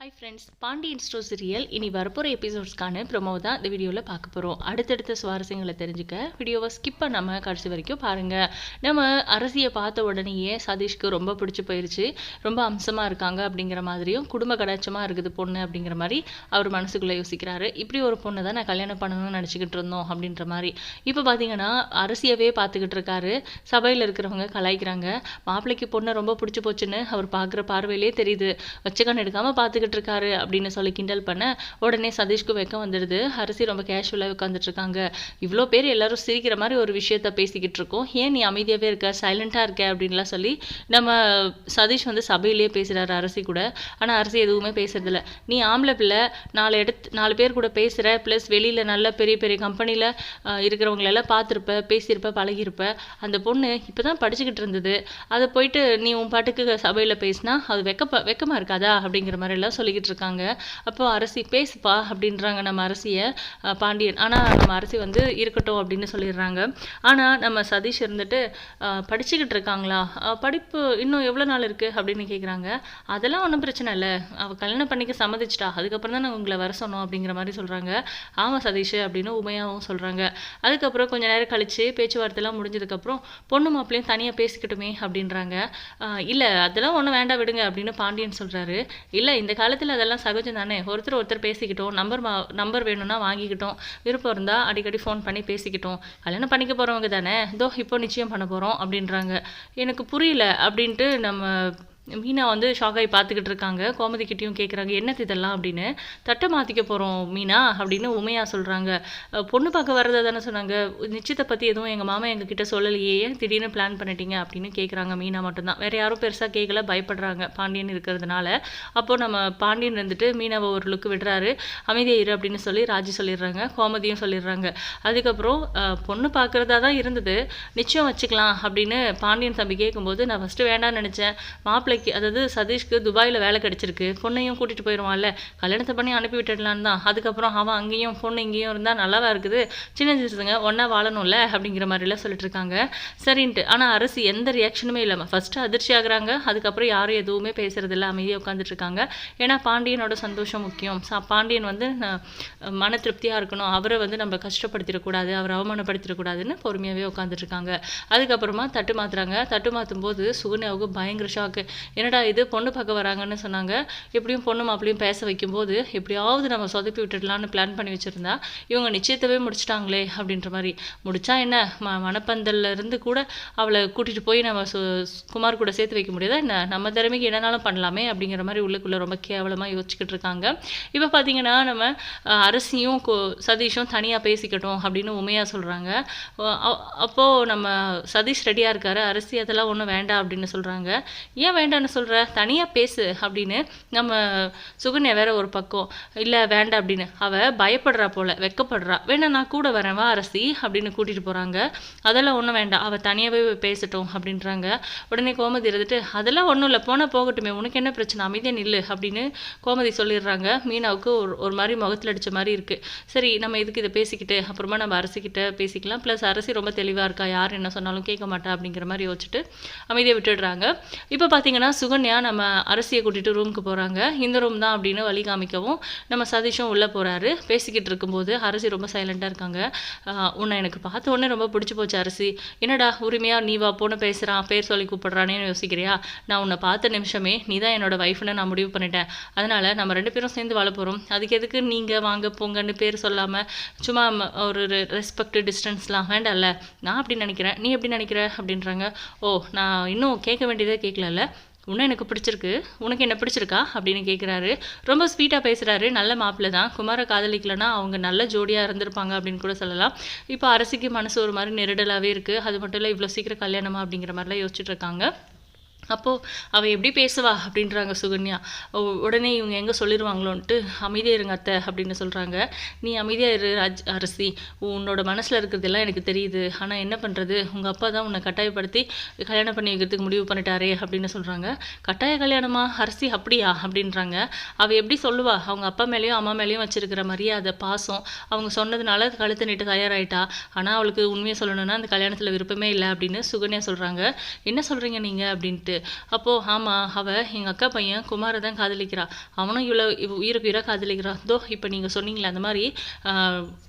Hi friends Pandian stores real இனி வரப்போகிற எபிசோட்ஸ்க்கான promo தான் இந்த வீடியோவில் பார்க்க போகிறோம் அடுத்தடுத்த சுவாரஸ்யங்களை தெரிஞ்சுக்க வீடியோவை ஸ்கிப் பண்ணாமல் கடைசி வரைக்கும் பாருங்கள் நம்ம அரசியை பார்த்த உடனேயே சதீஷ்க்கு ரொம்ப பிடிச்சி போயிடுச்சு ரொம்ப அம்சமாக இருக்காங்க அப்படிங்கிற மாதிரியும் குடும்ப கடாட்சமாக இருக்குது பொண்ணு அப்படிங்கிற மாதிரி அவர் மனசுக்குள்ளே யோசிக்கிறாரு. இப்படி ஒரு பொண்ணை தான் நான் கல்யாணம் பண்ணணும்னு நினச்சிக்கிட்டு இருந்தோம் அப்படின்ற மாதிரி. இப்போ பார்த்தீங்கன்னா அரசியவே பார்த்துக்கிட்டு இருக்காரு. சபையில் இருக்கிறவங்க கலாய்க்கிறாங்க. மாப்பிள்ளைக்கு பொண்ணை ரொம்ப பிடிச்சி போச்சுன்னு அவர் பார்க்குற பார்வையிலே தெரியுது. வச்சக்கண் எடுக்காமல் பார்த்துக்கிட்டு இருக்காரு அப்படின்னு சொல்லி கிண்டல் பண்ண உடனே சதீஷ்க்கு வெக்கம் வந்துடுது. அரசி ரொம்ப கேஷுவலாக உட்காந்துட்டு இருக்காங்க இவ்வளோ பேர் எல்லாரும் சிரிக்கிற மாதிரி ஒரு விஷயத்த பேசிக்கிட்டு இருக்கோம். ஏன் நீ அமைதியாகவே இருக்க? சைலண்ட்டாக இருக்க? அப்படின்லாம் சொல்லி நம்ம சதீஷ் வந்து சபையிலேயே பேசுகிறாரு அரசி கூட. ஆனால் அரசி எதுவுமே பேசுறதில்ல. நீ ஆம்பளை பிள்ளை நாலு இடத்து நாலு பேர் கூட பேசுகிற ப்ளஸ் வெளியில் நல்ல பெரிய பெரிய கம்பெனியில் இருக்கிறவங்களெல்லாம் பார்த்துருப்ப பேசியிருப்ப பழகியிருப்ப அந்த பொண்ணு இப்போ தான் படிச்சுக்கிட்டு இருந்தது. அதை போயிட்டு நீ உன் பாட்டுக்கு சபையில் பேசினா அது வெக்க வெக்கமாக இருக்காதா? அப்படிங்கிற மாதிரி எல்லாம் சொல்லிக்கிட்டு இருக்காங்க அப்போ அரசி பேசுப்பா அப்படின்றாங்க நம்ம அரசியை பாண்டியன். ஆனால் நம்ம அரசி வந்து இருக்கட்டும் அப்படின்னு சொல்லிடுறாங்க. ஆனால் நம்ம சதீஷ் இருந்துட்டு படிச்சுக்கிட்டு இருக்காங்களா படிப்பு இன்னும் எவ்வளோ நாள் இருக்குது அப்படின்னு கேட்குறாங்க அதெல்லாம் ஒன்றும் பிரச்சனை இல்லை. அவள் கல்யாணம் பண்ணிக்க சம்மதிச்சிட்டா. அதுக்கப்புறம் தான் நாங்கள் உங்களை வர சொன்னோம் அப்படிங்கிற மாதிரி சொல்கிறாங்க ஆமாம் சதீஷ் அப்படின்னு உமையாவும் சொல்கிறாங்க அதுக்கப்புறம் கொஞ்ச நேரம் கழிச்சு பேச்சுவார்த்தைலாம் முடிஞ்சதுக்கப்புறம் பொண்ணு மாப்பிள்ளையும் தனியாக பேசிக்கிட்டுமே அப்படின்றாங்க. இல்லை அதெல்லாம் ஒன்றும் வேண்டாம் விடுங்க அப்படின்னு பாண்டியன் சொல்கிறாரு இல்லை இந்த காலத்தில் அதெல்லாம் சகஜம் தானே? ஒருத்தர் ஒருத்தர் பேசிக்கிட்டோம் நம்பர் மா நம்பர் வேணும்னா வாங்கிக்கிட்டோம் விருப்பம் இருந்தால் அடிக்கடி ஃபோன் பண்ணி பேசிக்கிட்டோம். கல்யாணம் பண்ணிக்க போகிறவங்க தானே? இதோ இப்போ நிச்சயம் பண்ண போகிறோம் அப்படின்றாங்க. எனக்கு புரியல அப்படின்ட்டு நம்ம மீனா வந்து ஷாக்காகி பார்த்துக்கிட்டு இருக்காங்க. கோமதிக்கிட்டேயும் கேட்குறாங்க என்னது இதெல்லாம்? அப்படின்னு. தட்டை மாற்றிக்க போகிறோம் மீனா அப்படின்னு உமையா சொல்கிறாங்க பொண்ணு பார்க்க வர்றதா தானே சொன்னாங்க. நிச்சயத்தை பற்றி எதுவும் எங்கள் மாமா எங்ககிட்ட சொல்லலையே. ஏன் திடீர்னு பிளான் பண்ணிட்டீங்க? அப்படின்னு கேட்குறாங்க மீனா மட்டும்தான். வேறு யாரும் பெருசாக கேட்கல பயப்படுறாங்க பாண்டியன் இருக்கிறதுனால. அப்போது நம்ம பாண்டியன் வந்துட்டு மீனாவை ஒரு லுக்கு விடுறாரு. அமைதியாக இரு அப்படின்னு சொல்லி ராஜி சொல்லிடுறாங்க. கோமதியும் சொல்லிடுறாங்க. அதுக்கப்புறம் பொண்ணு பார்க்குறதா தான் இருந்தது. நிச்சயம் வச்சுக்கலாம் அப்படின்னு பாண்டியன் தம்பி கேட்கும்போது நான் ஃபஸ்ட்டு வேண்டாம்னு நினச்சேன். மாப்பிள்ளைக்கு அதாவது சதீஷ்க்கு துபாயில் வேலை கிடைச்சிருக்கு. பொண்ணையும் கூட்டிகிட்டு போயிடுவான்ல கல்யாணத்தை பண்ணி அனுப்பி விட்டுடலான்னு தான். அதுக்கப்புறம் அவன் அங்கேயும் பொண்ணு இங்கேயும் இருந்தால் நல்லாவா இருக்குது? சின்ன சின்னதுங்க ஒன்றா வாழணும்ல? அப்படிங்கிற மாதிரிலாம் சொல்லிட்டு இருக்காங்க சரின்ட்டு. ஆனால் அரசு எந்த ரியாக்ஷனுமே இல்லாமல் ஃபஸ்ட்டு அதிர்ச்சி ஆகுறாங்க. அதுக்கப்புறம் யாரும் எதுவுமே பேசுகிறதில்ல அமைதியாக உட்காந்துட்டு இருக்காங்க. ஏன்னா பாண்டியனோட சந்தோஷம் முக்கியம். சா பாண்டியன் வந்து மன திருப்தியாக இருக்கணும். அவரை வந்து நம்ம கஷ்டப்படுத்திடக்கூடாது. அவரை அவமானப்படுத்திடக்கூடாதுன்னு பொறுமையாகவே உட்காந்துட்ருக்காங்க அதுக்கப்புறமா தட்டு மாற்றுறாங்க தட்டு மாற்றும் போது சுகன்யாவுக்கு பயங்கர ஷாக்கு என்னடா இது பொண்ணு பார்க்க வராங்கன்னு சொன்னாங்க. எப்படியும் பொண்ணு மாப்பிளையும் பேச வைக்கும்போது எப்படியாவது நம்ம சொதப்பி விட்டுடலான்னு பிளான் பண்ணி வச்சுருந்தா இவங்க நிச்சயத்தவே முடிச்சிட்டாங்களே அப்படின்ற மாதிரி. முடிச்சா என்ன? ம மணப்பந்தல்ல இருந்து கூட அவளை கூட்டிகிட்டு போய் நம்ம சு குமார் கூட சேர்த்து வைக்க முடியாதா என்ன? நம்ம திறமைக்கு என்னனாலும் பண்ணலாமே அப்படிங்கிற மாதிரி உள்ளுக்குள்ளே ரொம்ப கேவலமாக யோசிச்சுக்கிட்டு இருக்காங்க. இப்போ பார்த்தீங்கன்னா நம்ம அரசியும் சதீஷும் தனியாக பேசிக்கட்டும் அப்படின்னு உண்மையாக சொல்கிறாங்க அப்போது நம்ம சதீஷ் ரெடியாக இருக்காரு. அரசி அதெல்லாம் ஒன்றும் வேண்டாம் அப்படின்னு சொல்கிறாங்க ஏன் வேண்டாம்? வேண்டாம்னு சொல்கிற தனியாக பேசு அப்படின்னு நம்ம சுகன்யா வேற ஒரு பக்கம். இல்லை வேண்டாம் அப்படின்னு. அவள் பயப்படுறா போல வெக்கப்படுறா. வேணா நான் கூட வரேன் வா அரசி அப்படின்னு கூட்டிகிட்டு போகிறாங்க அதெல்லாம் ஒன்றும் வேண்டாம். அவள் தனியாகவே பேசட்டும் அப்படின்றாங்க. உடனே கோமதி இருந்துட்டு அதெல்லாம் ஒன்றும் இல்லை. போனால் போகட்டுமே. உனக்கு என்ன பிரச்சனை? அமைதியாக நில்லு அப்படின்னு கோமதி சொல்லிடுறாங்க. மீனாவுக்கு ஒரு ஒரு மாதிரி முகத்தில் அடிச்ச மாதிரி இருக்குது சரி நம்ம இதுக்கு இதை பேசிக்கிட்டு அப்புறமா நம்ம அரசிக்கிட்ட பேசிக்கலாம். ப்ளஸ் அரசி ரொம்ப தெளிவாக இருக்கா? யார் என்ன சொன்னாலும் கேட்க மாட்டா அப்படிங்கிற மாதிரி யோசிச்சுட்டு அமைதியை விட்டுடுறாங்க. இப்போ பார்த்தீங்கன்னா சுகன்யா நம்ம அரசியை கூட்டிகிட்டு ரூமுக்கு போகிறாங்க இந்த ரூம் தான் அப்படின்னு வழி காமிக்கவும் நம்ம சதீஷும் உள்ளே போகிறாரு பேசிக்கிட்டு இருக்கும்போது அரசி ரொம்ப சைலண்ட்டாக இருக்காங்க. உன்னை எனக்கு பார்த்த உடனே ரொம்ப பிடிச்சி போச்சு அரசி. என்னடா உரிமையாக நீ வா போன பேசுகிறான் பேர் சொல்லி கூப்பிட்றானே யோசிக்கிறியா? நான் உன்னை பார்த்த நிமிஷமே நீ தான் என்னோட ஒய்ஃப்னு நான் முடிவு பண்ணிட்டேன். அதனால் நம்ம ரெண்டு பேரும் சேர்ந்து வாழ போகிறோம் அதுக்கு எதுக்கு நீங்கள் வாங்க போங்கன்னு பேர் சொல்லாமல் சும்மா ஒரு ரெஸ்பெக்ட் டிஸ்டன்ஸ்லாம் வேண்டாம்ல. நான் அப்படி நினைக்கிறேன் நீ எப்படி நினைக்கிற? அப்படின்றாங்க. ஓ நான் இன்னும் கேட்க வேண்டியதே கேட்கலல்ல. உன்னை எனக்கு பிடிச்சிருக்கு உனக்கு என்ன பிடிச்சிருக்கா? அப்படின்னு கேட்குறாரு ரொம்ப ஸ்வீட்டாக பேசுகிறாரு நல்ல மாப்பிள்ள தான். குமார காதலிக்கலைன்னா அவங்க நல்ல ஜோடியாக இருந்திருப்பாங்க அப்படின்னு கூட சொல்லலாம். இப்போ அரசிக்கு மனசு ஒரு மாதிரி நெருடலாகவே இருக்குது அது மட்டும் இல்லை இவ்வளோ சீக்கிரம் கல்யாணமா அப்படிங்கிற மாதிரிலாம் யோசிச்சுட்டு இருக்காங்க. அப்போது அவள் எப்படி பேசுவா அப்படின்றாங்க சுகன்யா. உடனே இவங்க எங்கே சொல்லிடுவாங்களோன்ட்டு அமைதியாக இருங்க அத்தை அப்படின்னு சொல்கிறாங்க நீ அமைதியாக இரு ராஜ் அரசி. உன்னோட மனசில் இருக்கிறதெல்லாம் எனக்கு தெரியுது. ஆனால் என்ன பண்ணுறது உங்கள் அப்பா தான் உன்னை கட்டாயப்படுத்தி கல்யாணம் பண்ணி வைக்கிறதுக்கு முடிவு பண்ணிட்டாரே அப்படின்னு சொல்கிறாங்க கட்டாய கல்யாணமா? அரசி அப்படியா? அப்படின்றாங்க. அவள் எப்படி சொல்லுவா? அவங்க அப்பா மேலேயும் அம்மா மேலேயும் வச்சுருக்கிற மரியாதை பாசம் அவங்க சொன்னதுனால கழுத்து நீட்டு தயாராகிட்டா ஆனால் அவளுக்கு உண்மையை சொல்லணும்னா அந்த கல்யாணத்தில் விருப்பமே இல்லை அப்படின்னு சுகன்யா சொல்கிறாங்க என்ன சொல்கிறீங்க நீங்கள் அப்படின்ட்டு அப்போது ஆமாம் அவள் எங்கள் அக்கா பையன் குமாரை தான் காதலிக்கிறா. அவனும் இவ்வளோ உயிருக்கு உயிராக காதலிக்கிறான். தோ இப்போ நீங்கள் சொன்னீங்களே அந்த மாதிரி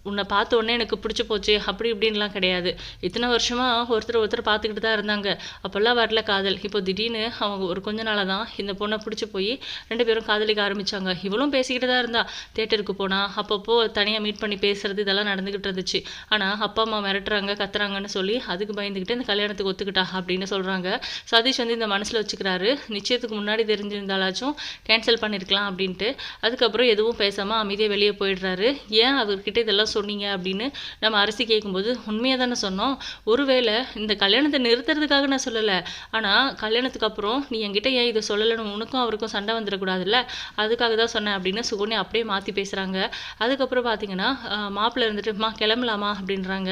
உன்னை பார்த்த உடனே எனக்கு பிடிச்சி போச்சு அப்படி இப்படின்லாம் கிடையாது. இத்தனை வருஷமாக ஒருத்தர் ஒருத்தர் பார்த்துக்கிட்டு தான் இருந்தாங்க. அப்போல்லாம் வரல காதல். இப்போ திடீர்னு அவங்க ஒரு கொஞ்ச நாளாக தான் இந்த பொண்ணை பிடிச்சி போய் ரெண்டு பேரும் காதலிக்க ஆரம்பித்தாங்க இவளும் பேசிக்கிட்டு தான் இருந்தா. தேட்டருக்கு போனால் அப்பப்போ தனியாக மீட் பண்ணி பேசுறது இதெல்லாம் நடந்துக்கிட்டு இருந்துச்சு. ஆனால் அப்பா அம்மா மிரட்டுறாங்க கத்துறாங்கன்னு சொல்லி அதுக்கு பயந்துக்கிட்டு இந்த கல்யாணத்துக்கு ஒத்துக்கிட்டா அப்படின்னு சொல்கிறாங்க சதீஷ் வந்து இந்த மனசில் வச்சுக்கிறாரு. நிச்சயத்துக்கு முன்னாடி தெரிஞ்சிருந்தாலாச்சும் கேன்சல் பண்ணியிருக்கலாம் அப்படின்ட்டு. அதுக்கப்புறம் எதுவும் பேசாமல் அமைதியாக வெளியே போயிடுறாரு. ஏன் அவர்கிட்ட இதெல்லாம் சொன்னீங்க அப்படின்னு நம்ம அரிசி கேட்கும்போது உண்மையாக தானே சொன்னோம். ஒருவேளை இந்த கல்யாணத்தை நிறுத்துறதுக்காக நான் சொல்லலை. ஆனால் கல்யாணத்துக்கு அப்புறம் நீ என்கிட்ட ஏன் இதை சொல்லலைன்னு உனக்கும் அவருக்கும் சண்டை வந்துடக்கூடாதுல்ல? அதுக்காக தான் சொன்னேன் அப்படின்னு சுகுனி அப்படியே மாற்றி பேசுகிறாங்க அதுக்கப்புறம் பார்த்தீங்கன்னா மாப்பிள்ளை இருந்துட்டு மா கிளம்பலாமா? அப்படின்றாங்க.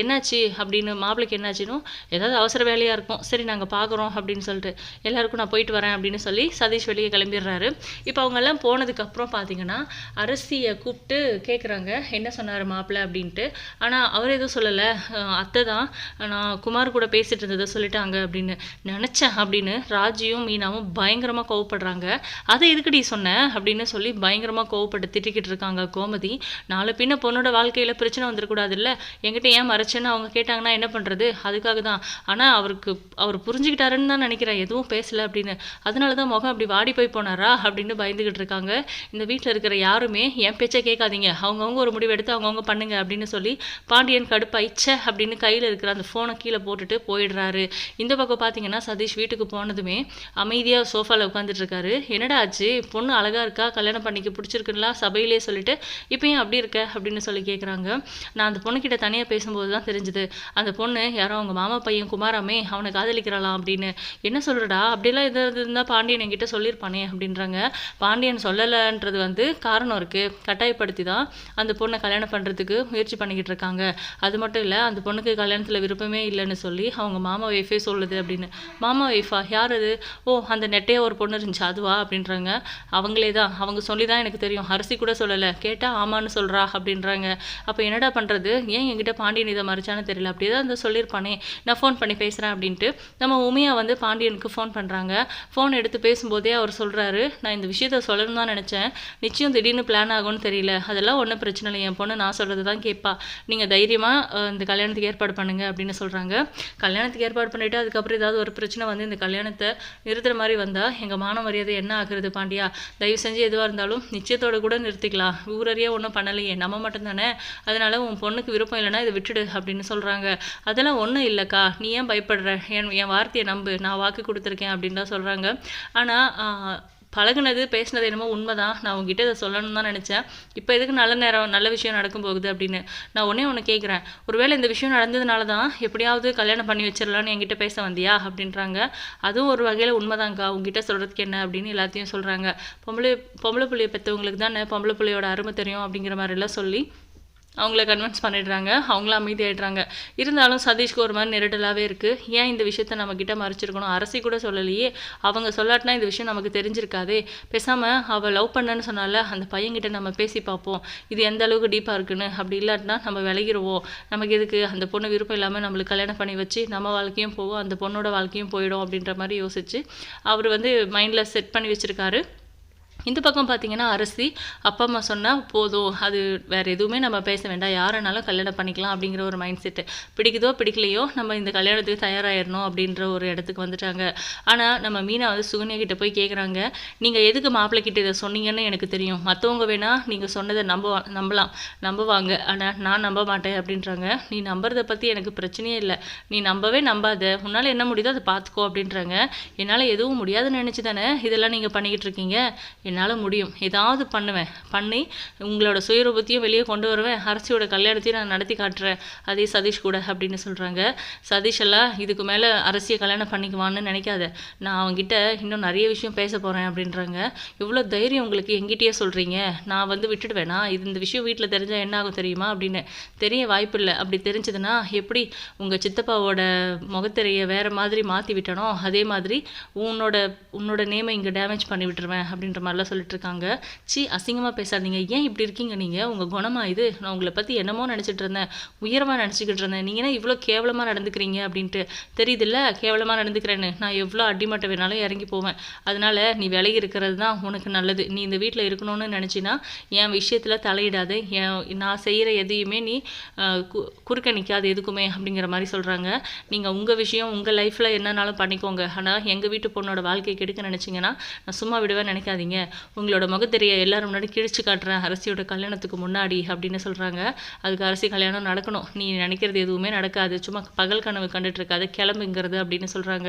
என்னாச்சு? அப்படின்னு மாப்பிள்ளைக்கு என்னாச்சுன்னு ஏதாவது அவசர வேலையாக இருக்கும். சரி நாங்கள் பார்க்குறோம் அப்படின்னு அப்படின்னு சொல்லிட்டு எல்லாருக்கும் நான் போயிட்டு வரேன் அப்படின்னு சொல்லி சதீஷ் வெளியே கிளம்பிடுறாரு. இப்போ அவங்கெல்லாம் போனதுக்கப்புறம் பார்த்தீங்கன்னா அரசியை கூப்பிட்டு கேட்குறாங்க என்ன சொன்னார் மாப்பிள்ளை அப்படின்ட்டு. ஆனால் அவர் எதுவும் சொல்லலை. அத்தை தான் நான் குமார் கூட பேசிகிட்டு இருந்ததை சொல்லிட்டாங்க அப்படின்னு நினச்சேன் அப்படின்னு ராஜியும் மீனாவும் பயங்கரமாக கோவப்படுறாங்க. அதை எதுக்கடி சொன்னேன் அப்படின்னு சொல்லி பயங்கரமாக கோவப்பட்டு திட்டிக்கிட்டு இருக்காங்க கோமதி. நாலு பின்ன பொண்ணோட வாழ்க்கையில் பிரச்சனை வந்துடக்கூடாது இல்லை என்கிட்ட ஏன் மறைச்சேன்னு அவங்க கேட்டாங்கன்னா என்ன பண்ணுறது அதுக்காக தான். ஆனால் அவருக்கு அவர் புரிஞ்சுக்கிட்டாருன்னு தான் நினைக்கிறேன் எதுவும் பேசலை அப்படின்னு. அதனால தான் முகம் அப்படி வாடி போய் போனாரா அப்படின்னு பயந்துக்கிட்டு இருக்காங்க. இந்த வீட்டில் இருக்கிற யாருமே என் பேச்சை கேட்காதீங்க. அவங்கவுங்க ஒரு முடிவு எடுத்து அவங்கவுங்க பண்ணுங்க அப்படின்னு சொல்லி பாண்டியன் கடுப்பாயிச்ச அப்படின்னு கையில் இருக்கிற அந்த ஃபோனை கீழே போட்டுட்டு போயிடுறாரு. இந்த பக்கம் பார்த்தீங்கன்னா சதீஷ் வீட்டுக்கு போனதுமே அமைதியாக சோஃபாவில் உட்காந்துட்டு இருக்காரு. என்னடா ஆச்சு? பொண்ணு அழகாக இருக்கா? கல்யாணம் பண்ணிக்க பிடிச்சிருக்குன்னா சபையிலே சொல்லிட்டு இப்போ ஏன் அப்படி இருக்க? அப்படின்னு சொல்லி கேட்குறாங்க நான் அந்த பொண்ணுக்கிட்ட தனியாக பேசும்போது தான் தெரிஞ்சுது. அந்த பொண்ணு யாரோ அவங்க மாமா பையன் குமாராமே அவனை காதலிக்கிறாளாம் அப்படின்னு என்ன சொல்கிறடா அப்படிலாம் எது இருந்தால் பாண்டியன் என்கிட்ட சொல்லியிருப்பானே அப்படின்றாங்க. பாண்டியன் சொல்லலைன்றது வந்து காரணம் இருக்குது கட்டாயப்படுத்தி தான் அந்த பொண்ணை கல்யாணம் பண்ணுறதுக்கு முயற்சி பண்ணிக்கிட்டு இருக்காங்க. அது மட்டும் இல்லை அந்த பொண்ணுக்கு கல்யாணத்தில் விருப்பமே இல்லைன்னு சொல்லி அவங்க மாமா ஒய்ஃபே சொல்லுது அப்படின்னு. மாமா ஒய்ஃபா யார் அது? ஓ அந்த நெட்டையே ஒரு பொண்ணு இருந்துச்சு அதுவா? அப்படின்றாங்க. அவங்களே தான் அவங்க சொல்லி தான் எனக்கு தெரியும். அரிசி கூட சொல்லலை. கேட்டால் ஆமான்னு சொல்கிறா அப்படின்றாங்க. அப்போ என்னடா பண்ணுறது ஏன் என்கிட்ட பாண்டியன் இதை மறைச்சான்னு தெரியல. அப்படியே தான் அந்த சொல்லியிருப்பானே. நான் ஃபோன் பண்ணி பேசுகிறேன் அப்படின்ட்டு நம்ம உமையா வந்து பாண்டியனுக்கு ஃபோன் பண்ணுறாங்க ஃபோன் எடுத்து பேசும்போதே அவர் சொல்கிறாரு நான் இந்த விஷயத்த சொல்லணும் தான் நினச்சேன். நிச்சயம் திடீர்னு பிளான் ஆகும்னு தெரியல. அதெல்லாம் ஒன்றும் பிரச்சனை இல்லை. என் பொண்ணு நான் சொல்கிறது தான் கேட்பா நீங்கள் தைரியமாக இந்த கல்யாணத்துக்கு ஏற்பாடு பண்ணுங்கள் அப்படின்னு சொல்கிறாங்க கல்யாணத்துக்கு ஏற்பாடு பண்ணிவிட்டு அதுக்கப்புறம் ஏதாவது ஒரு பிரச்சனை வந்து இந்த கல்யாணத்தை நிறுத்துற மாதிரி வந்தால் எங்கள் மான மரியாதை என்ன ஆகுறது பாண்டியா? தயவு செஞ்சு எதுவாக இருந்தாலும் நிச்சயத்தோடு கூட நிறுத்திக்கலாம். ஊரறியே ஒன்றும் பண்ணலையே. நம்ம மட்டும்தானே. அதனால் உன் பொண்ணுக்கு விருப்பம் இல்லைன்னா இதை விட்டுடு அப்படின்னு சொல்கிறாங்க அதெல்லாம் ஒன்றும் இல்லைக்கா. நீ ஏன் பயப்படுற? என் என் வார்த்தையை நம்பு. நான் வாக்கு கொடுத்துருக்கேன் அப்படின்னு தான் சொல்கிறாங்க ஆனால் பழகுனது பேசினது என்னமோ உண்மைதான். நான் உங்ககிட்ட இதை சொல்லணும்னு தான் நினச்சேன். இப்போ எதுக்கு நல்ல நேரம் நல்ல விஷயம் நடக்கும் போகுது அப்படின்னு? நான் ஒன்றே ஒன்று கேட்குறேன் ஒருவேளை இந்த விஷயம் நடந்ததுனால தான் எப்படியாவது கல்யாணம் பண்ணி வச்சிடலான்னு என்கிட்ட பேச வந்தியா? அப்படின்றாங்க. அதுவும் ஒரு வகையில் உண்மைதாங்க்கா உங்ககிட்ட சொல்கிறதுக்கு என்ன அப்படின்னு எல்லாத்தையும் சொல்கிறாங்க பொம்பளை பொம்பளை புள்ளியை பெற்றவங்களுக்கு தானே பொம்பளை பிள்ளையோட அருமை தெரியும் அப்படிங்கிற மாதிரிலாம் சொல்லி அவங்கள கன்வின்ஸ் பண்ணிடுறாங்க அவங்களும் அமைதியாயிடுறாங்க. இருந்தாலும் சதீஷ்க்கு ஒரு மாதிரி நெருடலாகவே இருக்குது ஏன் இந்த விஷயத்த நம்மக்கிட்ட மறைச்சிருக்கணும்? அரசி கூட சொல்லலையே. அவங்க சொல்லாட்டினா இந்த விஷயம் நமக்கு தெரிஞ்சிருக்காதே. பேசாமல் அவள் லவ் பண்ணன்னு சொன்னால அந்த பையன்கிட்ட நம்ம பேசி பார்ப்போம். இது எந்த அளவுக்கு டீப்பாக இருக்குன்னு? அப்படி இல்லாட்டினா நம்ம விலகிடுவோம் நமக்கு எதுக்கு? அந்த பொண்ணு விருப்பம் இல்லாமல் நம்மளுக்கு கல்யாணம் பண்ணி வச்சு நம்ம வாழ்க்கையும் போவோம் அந்த பொண்ணோட வாழ்க்கையும் போயிடும் அப்படின்ற மாதிரி யோசிச்சு அவர் வந்து மைண்டில் செட் பண்ணி வச்சுருக்காரு. இந்த பக்கம் பார்த்தீங்கன்னா அரிசி அப்பா அம்மா சொன்னால் போதும் அது வேறு எதுவுமே நம்ம பேச வேண்டாம். யாரனாலும் கல்யாணம் பண்ணிக்கலாம் அப்படிங்கிற ஒரு மைண்ட் செட்டு பிடிக்குதோ பிடிக்கலையோ நம்ம இந்த கல்யாணத்துக்கு தயாராகிடணும் அப்படின்ற ஒரு இடத்துக்கு வந்துட்டாங்க. ஆனால் நம்ம மீனா வந்து சுகன்யா கிட்ட போய் கேட்குறாங்க நீங்கள் எதுக்கு மாப்பிள்ளை கிட்ட இதை சொன்னீங்கன்னு எனக்கு தெரியும். மற்றவங்க வேணால் நீங்கள் சொன்னதை நம்ப நம்பலாம் நம்புவாங்க. ஆனால் நான் நம்ப மாட்டேன் அப்படின்றாங்க. நீ நம்புறத பற்றி எனக்கு பிரச்சனையே இல்லை. நீ நம்பவே நம்பாத. உன்னால் என்ன முடியுதோ அதை பார்த்துக்கோ அப்படின்றாங்க. என்னால் எதுவும் முடியாதுன்னு நினச்சி தானே இதெல்லாம் நீங்கள் பண்ணிக்கிட்டு இருக்கீங்க? என்னால் முடியும். ஏதாவது பண்ணுவேன். பண்ணி உங்களோட சுயரூபத்தையும் வெளியே கொண்டு வருவேன். அரசியோட கல்யாணத்தையும் நான் நடத்தி காட்டுறேன். அதே சதீஷ் கூட அப்படின்னு சொல்கிறாங்க சதீஷ் எல்லாம் இதுக்கு மேலே அரசியை கல்யாணம் பண்ணிக்குவான்னு நினைக்காத. நான் அவங்ககிட்ட இன்னும் நிறைய விஷயம் பேச போகிறேன் அப்படின்றாங்க. இவ்வளோ தைரியம் உங்களுக்கு எங்கிட்டயே சொல்கிறீங்க நான் வந்து விட்டுடுவேனா? இது இந்த விஷயம் வீட்டில் தெரிஞ்சால் என்ன ஆகும் தெரியுமா அப்படின்னு. தெரிய வாய்ப்பு இல்லை. அப்படி தெரிஞ்சதுன்னா எப்படி உங்கள் சித்தப்பாவோட முகத்திரையை வேறு மாதிரி மாற்றி விட்டனோ? அதே மாதிரி உன்னோட உன்னோட நேமை இங்கே டேமேஜ் பண்ணி விட்டுருவேன் அப்படின்ற மாதிரிலாம் சொல்லிட்டுருக்காங்க. சொல்லிட்டு சி அசிங்கமாக பேசாதீங்க. ஏன் இப்படி இருக்கீங்க நீங்கள் உங்கள் குணமா இது? நான் உங்களை பற்றி என்னமோ நினச்சிட்டு இருந்தேன் உயரமாக நினச்சிக்கிட்டு இருந்தேன் நீங்கள் இவ்வளோ கேவலமாக நடந்துக்கிறீங்க அப்படின்ட்டு. தெரியுதுல்ல? கேவலமாக நடந்துக்கிறேன்னு. நான் எவ்வளோ அடிமட்ட வேணாலும் இறங்கி போவேன். அதனால் நீ விலகி இருக்கிறது தான் உனக்கு நல்லது. நீ இந்த வீட்டில் இருக்கணும்னு நினச்சினா என் விஷயத்தில் தலையிடாத. என் நான் செய்கிற எதையுமே நீ கு- குறுக்க நிற்காது எதுக்குமே அப்படிங்கிற மாதிரி சொல்கிறாங்க நீங்கள் உங்கள் விஷயம் உங்கள் லைஃப்பில் என்னன்னாலும் பண்ணிக்கோங்க. ஆனால் எங்கள் வீட்டு பொண்ணோட வாழ்க்கையை கெடுக்க நினச்சிங்கன்னா நான் சும்மா விடவே நினைக்காதீங்க. உங்களோட முகத்தெரிய எல்லாரும் முன்னாடி கிழிச்சு காட்டுறேன். அரசியோட கல்யாணத்துக்கு முன்னாடி அப்படின்னு சொல்கிறாங்க அதுக்கு அரசி கல்யாணம் நடக்கணும். நீ நினைக்கிறது எதுவுமே நடக்காது. சும்மா பகல் கனவு கண்டுட்டு இருக்காது கிளம்புங்கிறது அப்படின்னு சொல்கிறாங்க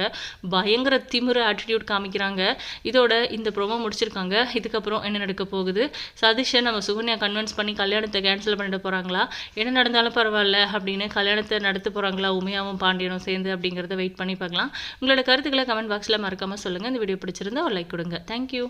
பயங்கர திமுற ஆட்டிடியூட் காமிக்கிறாங்க. இதோட இந்த ப்ரோமோ முடிச்சிருக்காங்க. இதுக்கப்புறம் என்ன நடக்க போகுது? சதீஷை நம்ம சுகன்யா கன்வின்ஸ் பண்ணி கல்யாணத்தை கேன்சல் பண்ணிட்டு போகிறாங்களா என்ன நடந்தாலும் பரவாயில்ல அப்படின்னு கல்யாணத்தை நடத்த போகிறாங்களா உமையாவும் பாண்டியனும் சேர்ந்து அப்படிங்கிறத வெயிட் பண்ணி பார்க்கலாம். உங்களோட கருத்துக்களை கமெண்ட் பாக்ஸில் மறக்காமல் சொல்லுங்கள் இந்த வீடியோ பிடிச்சிருந்தா ஒரு லைக் கொடுங்க. தேங்க்யூ